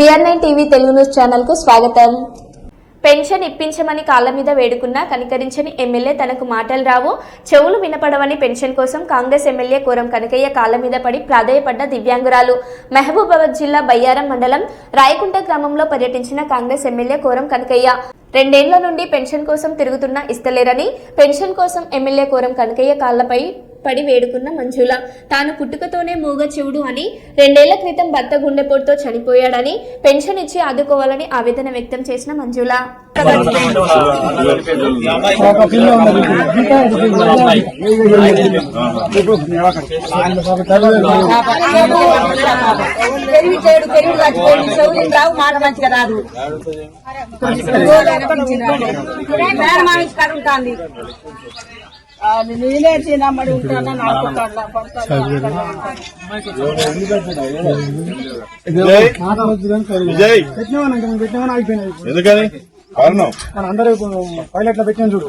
BR nine TV Telugu news ఛానల్కు స్వాగతం. Pension ఇప్పించమని కాళ్ళ మీద వేడుకున్నా కనికరించని ఎమ్మెల్యే తనకు మాటలు రావు. చెవులు వినపడవని పెన్షన్ కోసం కాంగ్రెస్ ఎమ్మెల్యే కోరం కనకయ్య కాళ్ళ మీద పడి ప్రాధాయపడ్డ దివ్యాంగురాలు. మహబూబాబాద్ జిల్లా బయ్యారం మండలం రాయకుంట గ్రామంలో పర్యటించిన కాంగ్రెస్ ఎమ్మెల్యే కోరం కనకయ్య. రెండేళ్ళ నుండి పెన్షన్ కోసం తిరుగుతున్నా ఇస్తలేరని పెన్షన్ కోసం ఎమ్మెల్యే కోరం కనకయ్య కాళ్ళపై పడి వేడుకున్న మంజుల తాను పుట్టుకతోనే మూగ చెవుడు అని రెండేళ్ళ క్రితం భర్త గుండెపోటుతో చనిపోయాడని పెన్షన్ ఇచ్చి ఆదుకోవాలని ఆవేదన వ్యక్తం చేసిన మంజుల మంచిగా రాదు నేనే తినమ్మడి ఉంటాను? నాకు విజయ్. పెట్టినామని ఇంకా పెట్టినామని ఆగిపోయినాయి ఎందుకని? కారణం? మన అందరూ పైలట్ల పెట్టిన చూడు.